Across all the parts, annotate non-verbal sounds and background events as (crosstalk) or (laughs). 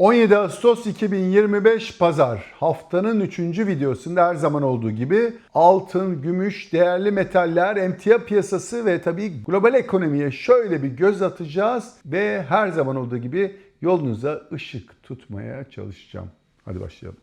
17 Ağustos 2025 Pazar haftanın 3. videosunda her zaman olduğu gibi altın, gümüş, değerli metaller, emtia piyasası ve tabii global ekonomiye şöyle bir göz atacağız ve her zaman olduğu gibi yolunuza ışık tutmaya çalışacağım. Hadi başlayalım.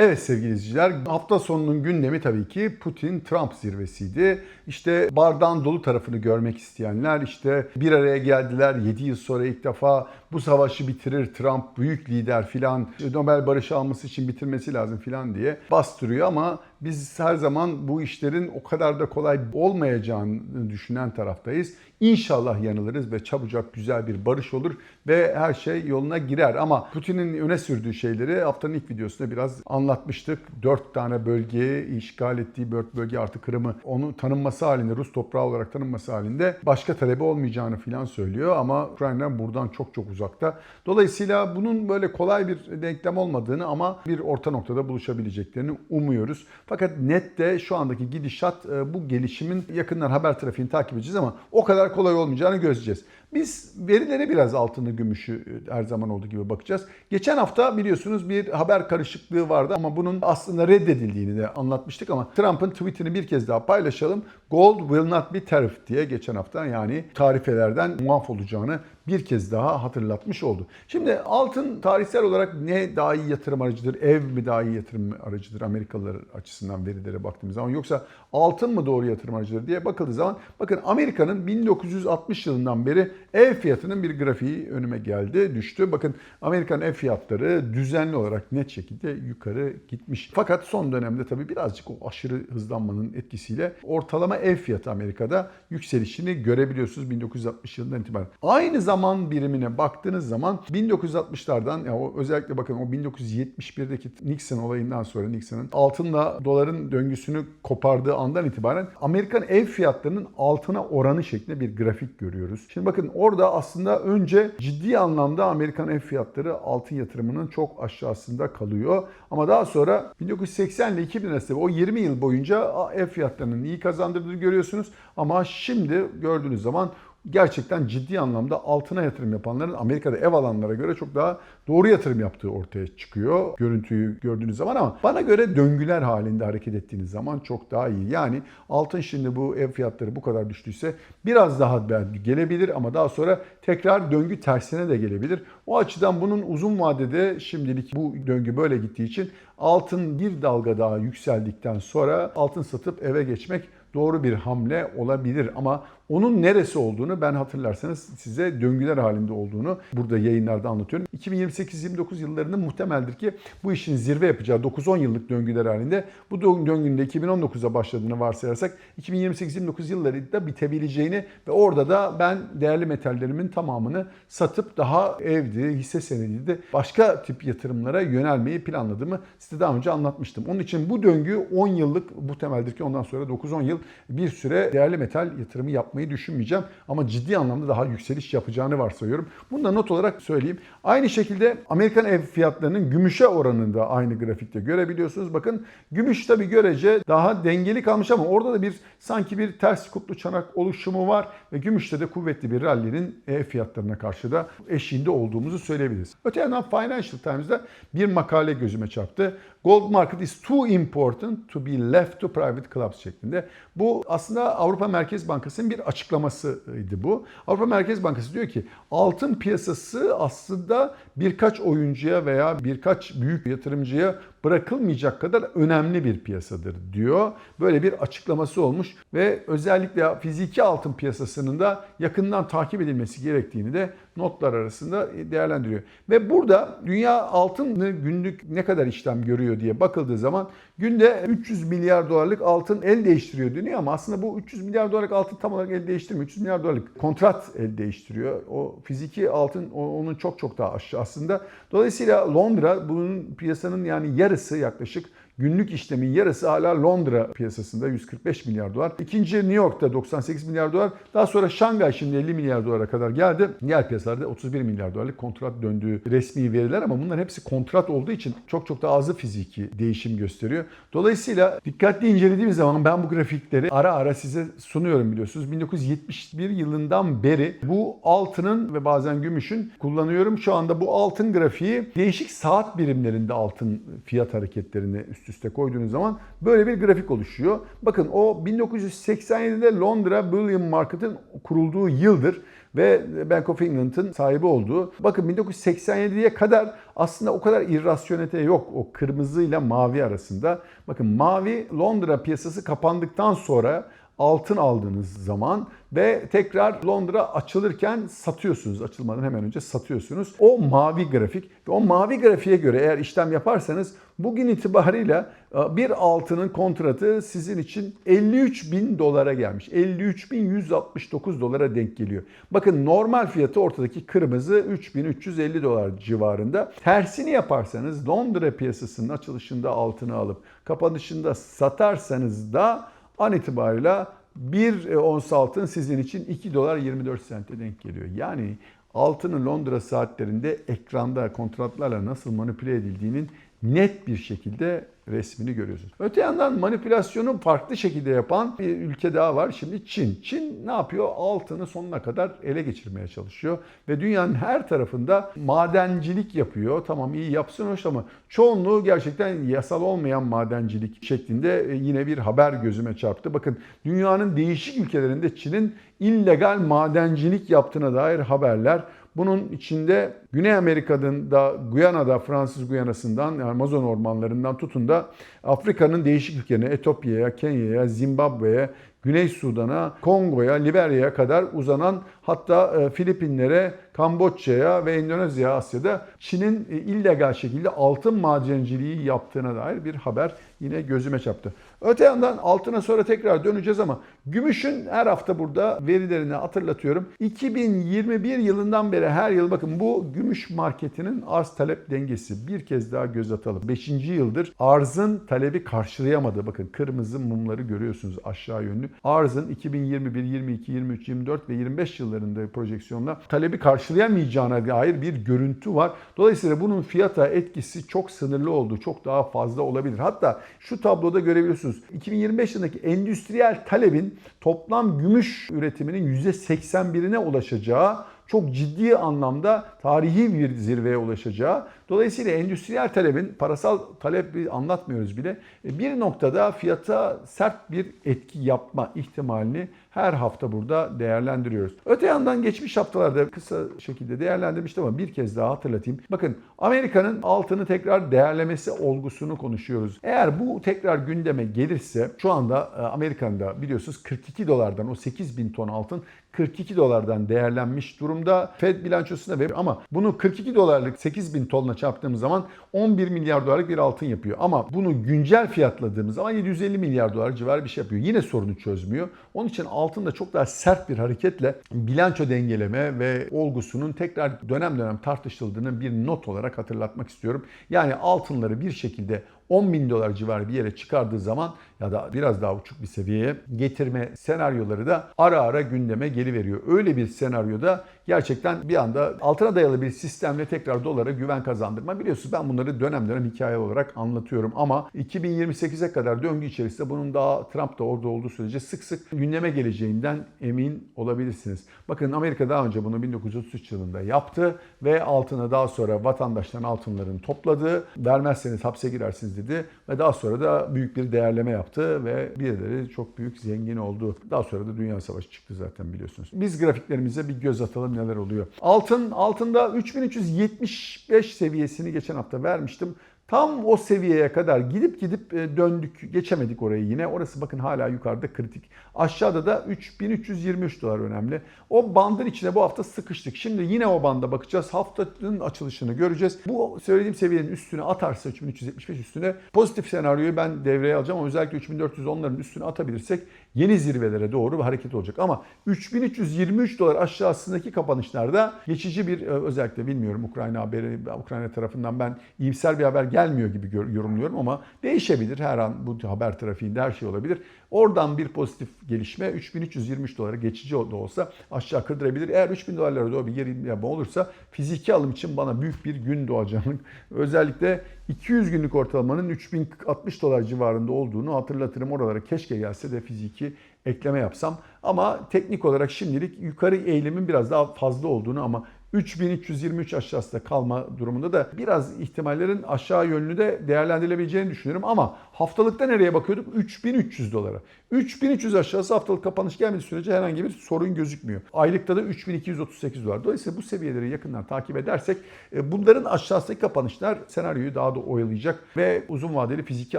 Evet sevgili izleyiciler, hafta sonunun gündemi tabii ki Putin-Trump zirvesiydi. İşte bardağın dolu tarafını görmek isteyenler işte bir araya geldiler 7 yıl sonra ilk defa bu savaşı bitirir Trump büyük lider filan Nobel Barış alması için bitirmesi lazım filan diye bastırıyor ama biz her zaman bu işlerin o kadar da kolay olmayacağını düşünen taraftayız. İnşallah yanılırız ve çabucak güzel bir barış olur ve her şey yoluna girer. Ama Putin'in öne sürdüğü şeyleri haftanın ilk videosunda biraz anlatmıştık. Dört tane bölgeyi işgal ettiği dört bölge artı Kırım'ı onu tanınması halinde, Rus toprağı olarak tanınması halinde başka talebi olmayacağını filan söylüyor. Ama Ukrayna buradan çok çok uzakta. Dolayısıyla bunun böyle kolay bir denklem olmadığını ama bir orta noktada buluşabileceklerini umuyoruz. Fakat net de şu andaki gidişat e, bu gelişimin yakından haber trafiğini takip edeceğiz ama o kadar kolay olmayacağını gözleyeceğiz. Biz verilere biraz altını, gümüşü her zaman olduğu gibi bakacağız. Geçen hafta biliyorsunuz bir haber karışıklığı vardı ama bunun aslında reddedildiğini de anlatmıştık ama Trump'ın tweetini bir kez daha paylaşalım. Gold will not be tariff diye geçen hafta yani tarifelerden muaf olacağını bir kez daha hatırlatmış oldu. Şimdi altın tarihsel olarak ne daha iyi yatırım aracıdır? Ev mi daha iyi yatırım aracıdır Amerikalılar açısından verilere baktığımız zaman yoksa altın mı doğru yatırım aracıdır diye bakıldığı zaman bakın Amerika'nın 1960 yılından beri ev fiyatının bir grafiği önüme geldi, düştü. Bakın Amerikan ev fiyatları düzenli olarak net şekilde yukarı gitmiş. Fakat son dönemde tabii birazcık o aşırı hızlanmanın etkisiyle ortalama ev fiyatı Amerika'da yükselişini görebiliyorsunuz 1960 yılından itibaren. Aynı zaman birimine baktığınız zaman 1960'lardan ya özellikle bakın o 1971'deki Nixon olayından sonra Nixon'ın altınla doların döngüsünü kopardığı andan itibaren Amerikan ev fiyatlarının altına oranı şeklinde bir grafik görüyoruz. Şimdi bakın orada aslında önce ciddi anlamda Amerikan ev fiyatları altın yatırımının çok aşağısında kalıyor. Ama daha sonra 1980 ile 2000 arasında o 20 yıl boyunca ev fiyatlarının iyi kazandırdığını görüyorsunuz. Ama şimdi gördüğünüz zaman gerçekten ciddi anlamda altına yatırım yapanların Amerika'da ev alanlara göre çok daha doğru yatırım yaptığı ortaya çıkıyor. Görüntüyü gördüğünüz zaman ama bana göre döngüler halinde hareket ettiğiniz zaman çok daha iyi. Yani altın şimdi bu ev fiyatları bu kadar düştüyse biraz daha gelebilir ama daha sonra tekrar döngü tersine de gelebilir. O açıdan bunun uzun vadede şimdilik bu döngü böyle gittiği için altın bir dalga daha yükseldikten sonra altın satıp eve geçmek doğru bir hamle olabilir ama onun neresi olduğunu ben hatırlarsanız size döngüler halinde olduğunu burada yayınlarda anlatıyorum. 2028-29 yıllarının muhtemeldir ki bu işin zirve yapacağı 9-10 yıllık döngüler halinde bu döngünün de 2019'a başladığını varsayarsak 2028-29 yıllarında bitebileceğini ve orada da ben değerli metallerimin tamamını satıp daha evdi, hisse senediydi başka tip yatırımlara yönelmeyi planladığımı size daha önce anlatmıştım. Onun için bu döngü 10 yıllık muhtemeldir ki ondan sonra 9-10 yıl bir süre değerli metal yatırımı yapmayı düşünmeyeceğim. Ama ciddi anlamda daha yükseliş yapacağını varsayıyorum. Bunu da not olarak söyleyeyim. Aynı şekilde Amerikan ev fiyatlarının gümüşe oranında aynı grafikte görebiliyorsunuz. Bakın gümüş tabi görece daha dengeli kalmış ama orada da bir sanki bir ters kutlu çanak oluşumu var ve gümüşte de kuvvetli bir rally'nin ev fiyatlarına karşı da eşiğinde olduğumuzu söyleyebiliriz. Öte yandan Financial Times'da bir makale gözüme çarptı. Gold market is too important to be left to private clubs şeklinde. Bu aslında Avrupa Merkez Bankası'nın bir açıklamasıydı bu. Avrupa Merkez Bankası diyor ki altın piyasası aslında birkaç oyuncuya veya birkaç büyük yatırımcıya bırakılmayacak kadar önemli bir piyasadır diyor. Böyle bir açıklaması olmuş ve özellikle fiziki altın piyasasının da yakından takip edilmesi gerektiğini de notlar arasında değerlendiriyor. Ve burada dünya altını günlük ne kadar işlem görüyor diye bakıldığı zaman günde 300 milyar dolarlık altın el değiştiriyor deniyor ama aslında bu 300 milyar dolarlık altın tam olarak el değiştirmiyor. 300 milyar dolarlık kontrat el değiştiriyor. O fiziki altın onun çok çok daha aşağısında. Dolayısıyla Londra bunun piyasanın yani yarısı yaklaşık günlük işlemin yarısı hala Londra piyasasında 145 milyar dolar. İkinci New York'ta 98 milyar dolar. Daha sonra Şangay şimdi 50 milyar dolara kadar geldi. Diğer piyasalarda 31 milyar dolarlık kontrat döndüğü resmi veriler ama bunların hepsi kontrat olduğu için çok çok daha azı fiziki değişim gösteriyor. Dolayısıyla dikkatli incelediğimiz zaman ben bu grafikleri ara ara size sunuyorum biliyorsunuz. 1971 yılından beri bu altının ve bazen gümüşün kullanıyorum. Şu anda bu altın grafiği değişik saat birimlerinde altın fiyat hareketlerini üst üste koyduğunuz zaman böyle bir grafik oluşuyor. Bakın o 1987'de Londra Bullion Market'ın kurulduğu yıldır ve Bank of England'ın sahibi olduğu. Bakın 1987'ye kadar aslında o kadar irrasyonete yok o kırmızı ile mavi arasında. Bakın mavi Londra piyasası kapandıktan sonra altın aldığınız zaman ve tekrar Londra açılırken satıyorsunuz. Açılmadan hemen önce satıyorsunuz. O mavi grafik ve o mavi grafiğe göre eğer işlem yaparsanız bugün itibarıyla e, bir altının kontratı sizin için 53 bin dolara gelmiş. 53 bin 169 dolara denk geliyor. Bakın normal fiyatı ortadaki kırmızı 3350 dolar civarında. Tersini yaparsanız Londra piyasasının açılışında altını alıp kapanışında satarsanız da an itibariyle bir ons altın sizin için 2 dolar 24 sente denk geliyor. Yani altının Londra saatlerinde ekranda kontratlarla nasıl manipüle edildiğinin net bir şekilde resmini görüyorsunuz. Öte yandan manipülasyonu farklı şekilde yapan bir ülke daha var. Şimdi Çin. Çin ne yapıyor? Altını sonuna kadar ele geçirmeye çalışıyor. Ve dünyanın her tarafında madencilik yapıyor. Tamam iyi yapsın hoş ama çoğunluğu gerçekten yasal olmayan madencilik şeklinde yine bir haber gözüme çarptı. Bakın dünyanın değişik ülkelerinde Çin'in illegal madencilik yaptığına dair haberler bunun içinde Güney Amerika'nın da Guyana'da Fransız Guyana'sından Amazon ormanlarından tutun da Afrika'nın değişik ülkelerine Etiyopya'ya, Kenya'ya, Zimbabwe'ye, Güney Sudan'a, Kongo'ya, Liberya'ya kadar uzanan hatta Filipinlere, Kamboçya'ya ve Endonezya Asya'da Çin'in illegal şekilde altın madenciliği yaptığına dair bir haber yine gözüme çarptı. Öte yandan altına sonra tekrar döneceğiz ama gümüşün her hafta burada verilerini hatırlatıyorum. 2021 yılından beri her yıl bakın bu gümüş marketinin arz talep dengesi bir kez daha göz atalım. 5. yıldır arzın talebi karşılayamadı. Bakın kırmızı mumları görüyorsunuz aşağı yönlü. Arzın 2021, 22, 23, 24 ve 25 yıllarında projeksiyonla talebi karşılayamayacağına dair bir görüntü var. Dolayısıyla bunun fiyata etkisi çok sınırlı oldu. Çok daha fazla olabilir. Hatta şu tabloda görebiliyorsunuz. 2025 yılındaki endüstriyel talebin toplam gümüş üretiminin %81'ine ulaşacağı çok ciddi anlamda tarihi bir zirveye ulaşacağı. Dolayısıyla endüstriyel talebin, parasal talebi anlatmıyoruz bile, bir noktada fiyata sert bir etki yapma ihtimalini her hafta burada değerlendiriyoruz. Öte yandan geçmiş haftalarda kısa şekilde değerlendirmiştim ama bir kez daha hatırlatayım. Bakın Amerika'nın altını tekrar değerlemesi olgusunu konuşuyoruz. Eğer bu tekrar gündeme gelirse şu anda Amerika'da biliyorsunuz 42 dolardan o 8 bin ton altın 42 dolardan değerlenmiş durumda. Fed bilançosunda veriyor ama bunu 42 dolarlık 8 bin tonla çarptığımız zaman 11 milyar dolarlık bir altın yapıyor. Ama bunu güncel fiyatladığımız zaman 750 milyar dolar civarı bir şey yapıyor. Yine sorunu çözmüyor. Onun için altında çok daha sert bir hareketle bilanço dengeleme ve olgusunun tekrar dönem dönem tartışıldığını bir not olarak hatırlatmak istiyorum. Yani altınları bir şekilde 10 bin dolar civarı bir yere çıkardığı zaman ya da biraz daha uçuk bir seviyeye getirme senaryoları da ara ara gündeme geliveriyor. Öyle bir senaryoda gerçekten bir anda altına dayalı bir sistemle tekrar dolara güven kazandırma. Biliyorsunuz ben bunları dönem dönem hikaye olarak anlatıyorum ama 2028'e kadar döngü içerisinde bunun daha Trump da orada olduğu sürece sık sık gündeme geleceğinden emin olabilirsiniz. Bakın Amerika daha önce bunu 1933 yılında yaptı ve altına daha sonra vatandaşların altınlarını topladı. Vermezseniz hapse girersiniz dedi ve daha sonra da büyük bir değerleme yaptı ve birileri çok büyük zengin oldu. Daha sonra da Dünya Savaşı çıktı zaten biliyorsunuz. Biz grafiklerimize bir göz atalım neler oluyor. Altın altında 3375 seviyesini geçen hafta vermiştim. Tam o seviyeye kadar gidip gidip döndük. Geçemedik orayı yine. Orası bakın hala yukarıda kritik. Aşağıda da 3323 dolar önemli. O bandın içine bu hafta sıkıştık. Şimdi yine o banda bakacağız. Haftanın açılışını göreceğiz. Bu söylediğim seviyenin üstüne atarsa 3375 üstüne pozitif senaryoyu ben devreye alacağım. Ama özellikle 3410'ların üstüne atabilirsek yeni zirvelere doğru bir hareket olacak. Ama 3323 dolar aşağısındaki kapanışlarda geçici bir e, özellikle bilmiyorum Ukrayna haberi Ukrayna tarafından ben iyimser bir haber gelmiyor gibi yorumluyorum ama değişebilir. Her an bu haber trafiğinde her şey olabilir. Oradan bir pozitif gelişme 3323 dolara geçici da olsa aşağı kırdırabilir. Eğer 3000 dolarlara doğru bir geri yapma olursa fiziki alım için bana büyük bir gün doğacağını (laughs) özellikle 200 günlük ortalamanın 3060 dolar civarında olduğunu hatırlatırım. Oralara keşke gelse de fiziki ekleme yapsam. Ama teknik olarak şimdilik yukarı eğilimin biraz daha fazla olduğunu ama 3323 aşağısında kalma durumunda da biraz ihtimallerin aşağı yönlü de değerlendirilebileceğini düşünüyorum. Ama haftalıkta nereye bakıyorduk? 3300 dolara. 3300 aşağısı haftalık kapanış gelmediği sürece herhangi bir sorun gözükmüyor. Aylıkta da 3238 dolar. Dolayısıyla bu seviyeleri yakından takip edersek e, bunların aşağısındaki kapanışlar senaryoyu daha da oyalayacak ve uzun vadeli fiziki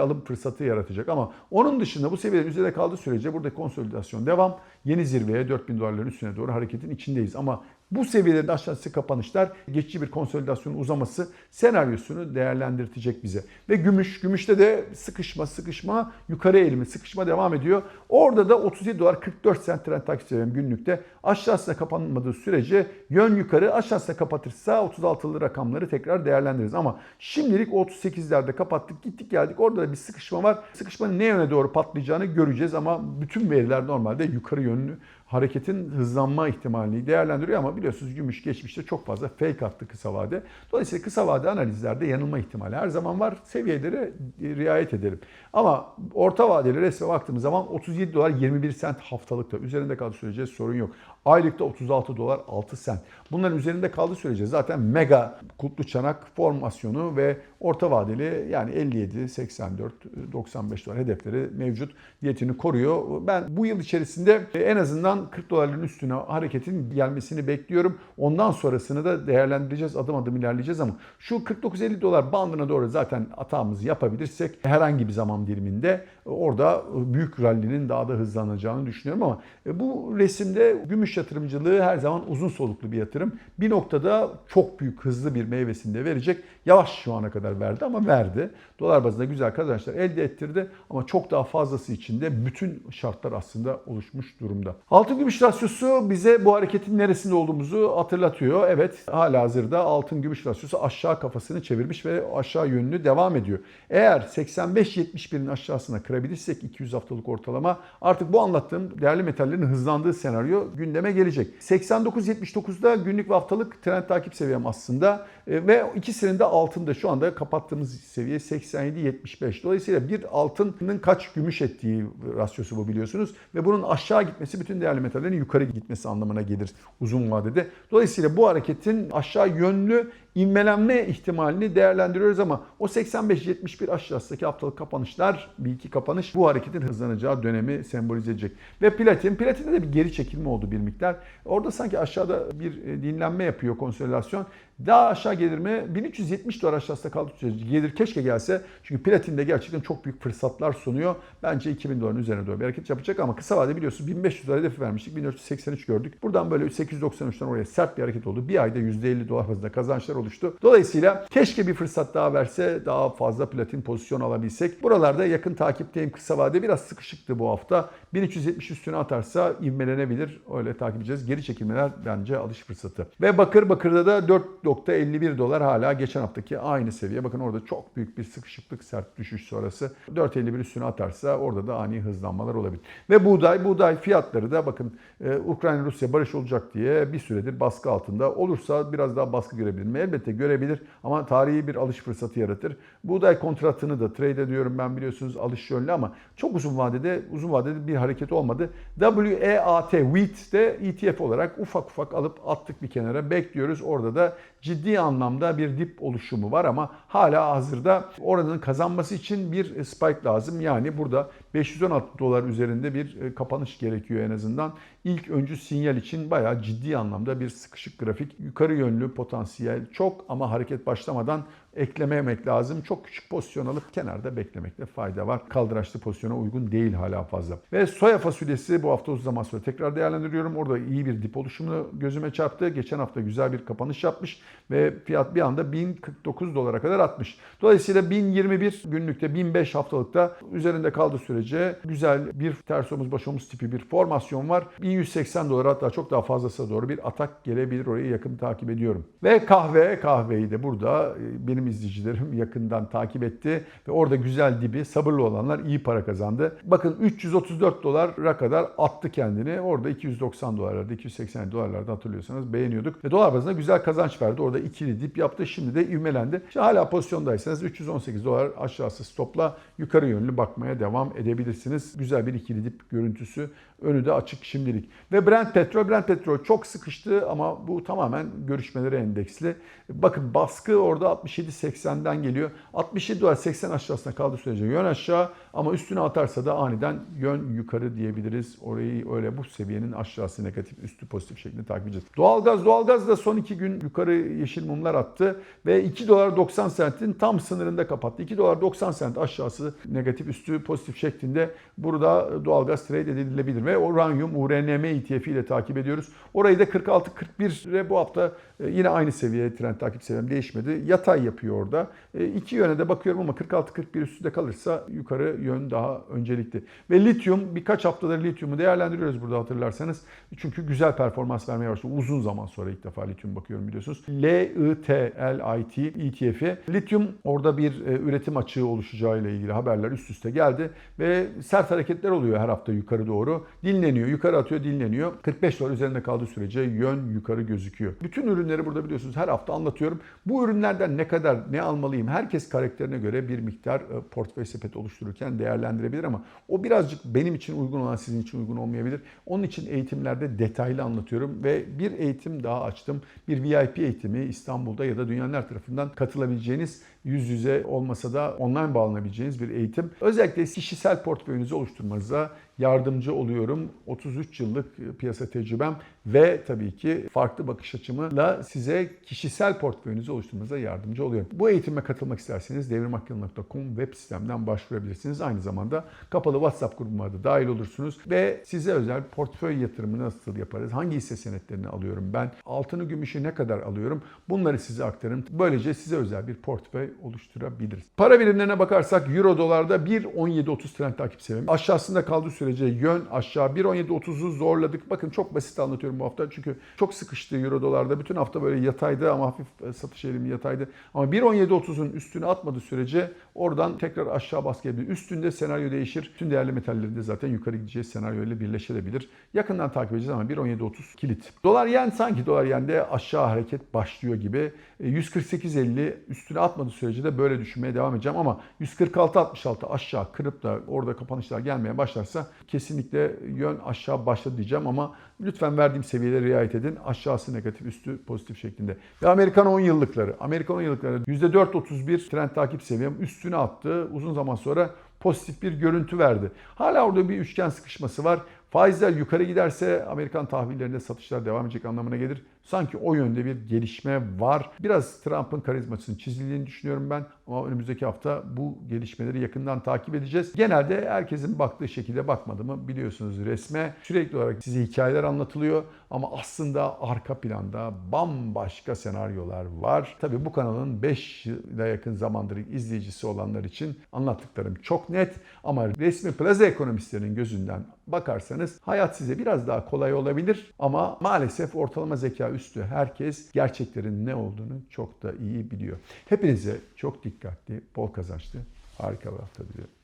alım fırsatı yaratacak. Ama onun dışında bu seviyelerin üzerinde kaldığı sürece burada konsolidasyon devam. Yeni zirveye 4000 dolarların üstüne doğru hareketin içindeyiz. Ama bu seviyelerin aşağısı kapanışlar geçici bir konsolidasyonun uzaması senaryosunu değerlendirtecek bize. Ve gümüş, gümüşte de sıkışma sıkışma yukarı eğilimi sıkışma devam ediyor. Orada da 37 dolar 44 sent trend takip seviyorum günlükte. Aşağısına kapanmadığı sürece yön yukarı aşağısına kapatırsa 36'lı rakamları tekrar değerlendiririz. Ama şimdilik 38'lerde kapattık gittik geldik orada da bir sıkışma var. Sıkışmanın ne yöne doğru patlayacağını göreceğiz ama bütün veriler normalde yukarı yönlü hareketin hızlanma ihtimalini değerlendiriyor ama biliyorsunuz gümüş geçmişte çok fazla fake attı kısa vade. Dolayısıyla kısa vade analizlerde yanılma ihtimali her zaman var. Seviyeleri riayet edelim. Ama orta vadeli resme baktığımız zaman 37 dolar 21 sent haftalıkta üzerinde kaldığı sürece sorun yok. Aylıkta 36 dolar 6 sent. Bunların üzerinde kaldığı sürece zaten mega kutlu çanak formasyonu ve orta vadeli yani 57, 84, 95 dolar hedefleri mevcut diyetini koruyor. Ben bu yıl içerisinde en azından 40 dolarların üstüne hareketin gelmesini bekliyorum. Ondan sonrasını da değerlendireceğiz. Adım adım ilerleyeceğiz ama şu 49-50 dolar bandına doğru zaten atağımızı yapabilirsek herhangi bir zaman diliminde orada büyük rallinin daha da hızlanacağını düşünüyorum ama bu resimde gümüş yatırımcılığı her zaman uzun soluklu bir yatırım. Bir noktada çok büyük hızlı bir meyvesini de verecek. Yavaş şu ana kadar verdi ama verdi. Dolar bazında güzel kazançlar elde ettirdi ama çok daha fazlası için de bütün şartlar aslında oluşmuş durumda. Altın gümüş rasyosu bize bu hareketin neresinde olduğumuzu hatırlatıyor. Evet hala hazırda altın gümüş rasyosu aşağı kafasını çevirmiş ve aşağı yönlü devam ediyor. Eğer 85-71'in aşağısına kırabilirsek 200 haftalık ortalama artık bu anlattığım değerli metallerin hızlandığı senaryo gündeme gelecek. 89-79'da günlük ve haftalık trend takip seviyem aslında E, ve ikisinin de altında şu anda kapattığımız seviye 87-75. Dolayısıyla bir altının kaç gümüş ettiği rasyosu bu biliyorsunuz ve bunun aşağı gitmesi bütün değerli metallerin yukarı gitmesi anlamına gelir uzun vadede. Dolayısıyla bu hareketin aşağı yönlü inmelenme ihtimalini değerlendiriyoruz ama o 85-71 aşağısındaki haftalık kapanışlar bir iki kapanış bu hareketin hızlanacağı dönemi sembolize edecek. Ve platin, platinde de bir geri çekilme oldu bir miktar. Orada sanki aşağıda bir e, dinlenme yapıyor konsolidasyon. Daha aşağı gelir mi? 1370 dolar aşağısında kaldı sürece gelir. Keşke gelse. Çünkü platinde gerçekten çok büyük fırsatlar sunuyor. Bence 2000 doların üzerine doğru bir hareket yapacak ama kısa vade biliyorsunuz 1500 dolar hedefi vermiştik. 1483 gördük. Buradan böyle 893'ten oraya sert bir hareket oldu. Bir ayda %50 dolar bazında kazançlar oluştu. Dolayısıyla keşke bir fırsat daha verse daha fazla platin pozisyon alabilsek. Buralarda yakın takipteyim kısa vade. Biraz sıkışıktı bu hafta. 1370 üstüne atarsa ivmelenebilir. Öyle takip edeceğiz. Geri çekilmeler bence alış fırsatı. Ve bakır bakırda da 4.51 dolar hala geçen haftaki aynı seviye. Bakın orada çok büyük bir sıkışıklık sert düşüş sonrası. 4.51 üstüne atarsa orada da ani hızlanmalar olabilir. Ve buğday, buğday fiyatları da bakın e, Ukrayna-Rusya barış olacak diye bir süredir baskı altında. Olursa biraz daha baskı görebilir mi? Elbette görebilir ama tarihi bir alış fırsatı yaratır. Buğday kontratını da trade ediyorum ben biliyorsunuz alış yönlü ama çok uzun vadede uzun vadede bir hareket olmadı. WEAT, WEAT de ETF olarak ufak ufak alıp attık bir kenara bekliyoruz. Orada da ciddi anlamda bir dip oluşumu var ama hala hazırda oranın kazanması için bir spike lazım. Yani burada 516 dolar üzerinde bir e, kapanış gerekiyor en azından. İlk öncü sinyal için bayağı ciddi anlamda bir sıkışık grafik. Yukarı yönlü potansiyel çok ama hareket başlamadan eklememek lazım. Çok küçük pozisyon alıp kenarda beklemekte fayda var. Kaldıraçlı pozisyona uygun değil hala fazla. Ve soya fasulyesi bu hafta uzun zaman sonra tekrar değerlendiriyorum. Orada iyi bir dip oluşumunu gözüme çarptı. Geçen hafta güzel bir kapanış yapmış ve fiyat bir anda 1049 dolara kadar atmış. Dolayısıyla 1021 günlükte 1005 haftalıkta üzerinde kaldığı sürece güzel bir ters omuz baş omuz tipi bir formasyon var. 1180 dolara hatta çok daha fazlasına doğru bir atak gelebilir. Orayı yakın takip ediyorum. Ve kahve, kahveyi de burada e, benim izleyicilerim (laughs) yakından takip etti ve orada güzel dibi sabırlı olanlar iyi para kazandı. Bakın 334 dolara kadar attı kendini. Orada 290 dolarlarda, 280 dolarlarda hatırlıyorsanız beğeniyorduk. Ve dolar bazında güzel kazanç verdi. Orada ikili dip yaptı. Şimdi de ivmelendi. İşte hala pozisyondaysanız 318 dolar aşağısı stopla yukarı yönlü bakmaya devam edebilirsiniz. Güzel bir ikili dip görüntüsü. Önü de açık şimdilik. Ve Brent petrol, Brent petrol çok sıkıştı ama bu tamamen görüşmeleri endeksli. Bakın baskı orada 67.80'den geliyor. 67 dolar 80 aşağısına kaldığı sürece yön aşağı ama üstüne atarsa da aniden yön yukarı diyebiliriz. Orayı öyle bu seviyenin aşağısı negatif, üstü pozitif şeklinde takip edeceğiz. Doğalgaz, doğalgaz da son iki gün yukarı yeşil mumlar attı ve 2 dolar 90 sentin tam sınırında kapattı. 2 dolar 90 sent aşağısı negatif, üstü pozitif şeklinde burada doğalgaz trade edilebilir ve uranyum URNM ETF ile takip ediyoruz. Orayı da 46-41'e bu hafta e, yine aynı seviye trend takip seviyem değişmedi. Yatay yapıyor orada. E, İki yöne de bakıyorum ama 46-41 üstünde kalırsa yukarı yön daha öncelikli. Ve lityum birkaç haftadır lityumu değerlendiriyoruz burada hatırlarsanız. Çünkü güzel performans vermeye başladı. Uzun zaman sonra ilk defa lityum bakıyorum biliyorsunuz. LIT, LIT ETF'i. Lityum orada bir e, üretim açığı oluşacağı ile ilgili haberler üst üste geldi ve sert hareketler oluyor her hafta yukarı doğru. Dinleniyor, yukarı atıyor, dinleniyor. 45 dolar üzerinde kaldığı sürece yön yukarı gözüküyor. Bütün ürünleri burada biliyorsunuz her hafta anlatıyorum. Bu ürünlerden ne kadar ne almalıyım? Herkes karakterine göre bir miktar e, portföy sepeti oluştururken değerlendirebilir ama o birazcık benim için uygun olan sizin için uygun olmayabilir. Onun için eğitimlerde detaylı anlatıyorum ve bir eğitim daha açtım. Bir VIP eğitimi İstanbul'da ya da dünyanın her tarafından katılabileceğiniz yüz yüze olmasa da online bağlanabileceğiniz bir eğitim. Özellikle kişisel portföyünüzü oluşturmanıza yardımcı oluyorum. 33 yıllık piyasa tecrübem ve tabii ki farklı bakış açımla size kişisel portföyünüzü oluşturmanıza yardımcı oluyorum. Bu eğitime katılmak isterseniz devrimakyıl.com web sitemden başvurabilirsiniz. Aynı zamanda kapalı WhatsApp grubuma da dahil olursunuz ve size özel portföy yatırımı nasıl yaparız? Hangi hisse senetlerini alıyorum ben? Altını gümüşü ne kadar alıyorum? Bunları size aktarın. Böylece size özel bir portföy oluşturabiliriz. Para birimlerine bakarsak Euro dolarda 1.17.30 trend takip seviyem. Aşağısında kaldığı sürece yön aşağı 1.17.30'u zorladık. Bakın çok basit anlatıyorum bu hafta çünkü çok sıkıştı Euro dolarda. Bütün hafta böyle yataydı ama hafif satış eğilimi yataydı. Ama 1.17.30'un üstüne atmadığı sürece oradan tekrar aşağı baskı yapabilir. Üstünde senaryo değişir. Tüm değerli metallerinde zaten yukarı gideceği senaryo ile birleşebilir. Yakından takip edeceğiz ama 1.17.30 kilit. Dolar yen sanki dolar yende aşağı hareket başlıyor gibi. 148.50 üstüne atmadığı sürece de böyle düşünmeye devam edeceğim ama 146.66 aşağı kırıp da orada kapanışlar gelmeye başlarsa kesinlikle yön aşağı başladı diyeceğim ama lütfen verdiğim seviyelere riayet edin. Aşağısı negatif, üstü pozitif şeklinde. Ve Amerikan 10 yıllıkları. Amerikan 10 yıllıkları %4.31 trend takip seviyem üstüne attı. Uzun zaman sonra pozitif bir görüntü verdi. Hala orada bir üçgen sıkışması var. Faizler yukarı giderse Amerikan tahvillerinde satışlar devam edecek anlamına gelir. Sanki o yönde bir gelişme var. Biraz Trump'ın karizmasının çizildiğini düşünüyorum ben. Ama önümüzdeki hafta bu gelişmeleri yakından takip edeceğiz. Genelde herkesin baktığı şekilde bakmadı mı biliyorsunuz resme. Sürekli olarak size hikayeler anlatılıyor. Ama aslında arka planda bambaşka senaryolar var. Tabii bu kanalın 5 yıla yakın zamandır izleyicisi olanlar için anlattıklarım çok net. Ama resmi plaza ekonomistlerinin gözünden bakarsanız hayat size biraz daha kolay olabilir. Ama maalesef ortalama zeka üstü herkes gerçeklerin ne olduğunu çok da iyi biliyor. Hepinize çok dikkatli, bol kazançlı, harika bir hafta diliyorum.